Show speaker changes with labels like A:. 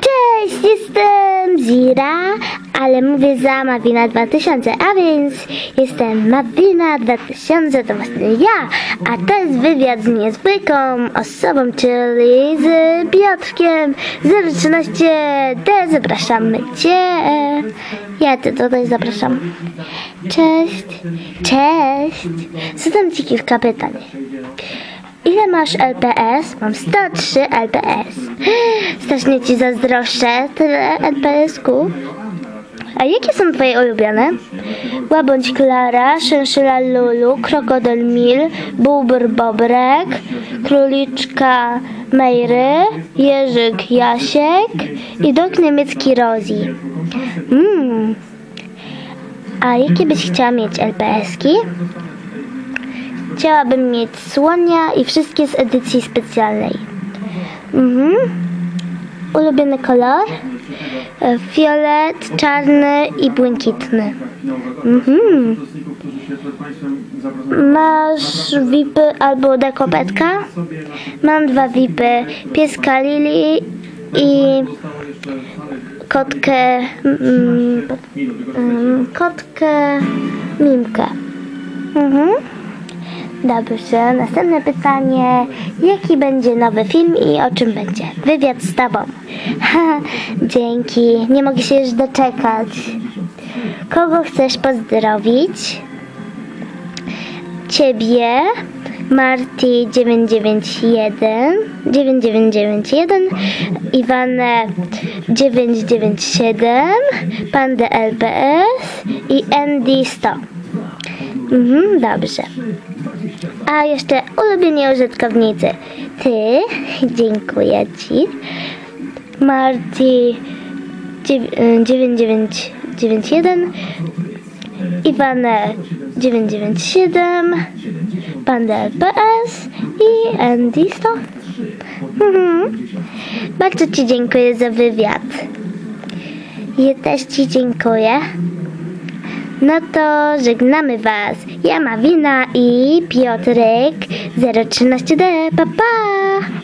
A: Cześć, jestem Zira, ale mówię za Mawina 2000, a więc jestem Mawina 2000, to właśnie ja, a to jest wywiad z niezwykłą osobą, czyli z Piotrkiem 013D, zapraszamy Cię. Ja Cię tutaj zapraszam. Cześć, cześć, zadam Ci kilka pytań. Ile masz LPS? Mam 103 LPS. Strasznie ci zazdroszczę tyle LPS-ków. A jakie są twoje ulubione? Łabądź Klara, Szenszyla Lulu, Krokodyl Mil, Bubr Bobrek, Króliczka Mejry, Jerzyk Jasiek i dok niemiecki Rozi. Mm. A jakie byś chciała mieć LPS-ki? Chciałabym mieć słonia i wszystkie z edycji specjalnej. Mhm. Ulubiony kolor? Fiolet, czarny i błękitny. Mhm. Masz VIPy albo dekopetka? Mam dwa VIPy. Pieska Lili i kotkę... Mm, mm, kotkę Mimkę. Mhm. Dobrze, następne pytanie. Jaki będzie nowy film i o czym będzie? Wywiad z tobą. Dzięki, nie mogę się już doczekać. Kogo chcesz pozdrowić? Ciebie, Marti 991, 9991, Iwanę 997, Pandę LPS i Andy 100. Mhm, dobrze. A jeszcze ulubieni użytkownicy. Ty, dziękuję Ci. Marti dziew- y, 9991, Iwane 997, Panda LPS i Andy 100. Mhm. Bardzo Ci dziękuję za wywiad. Ja też Ci dziękuję. No to żegnamy Was. Ja Mawina i Piotrek 013D. Pa pa!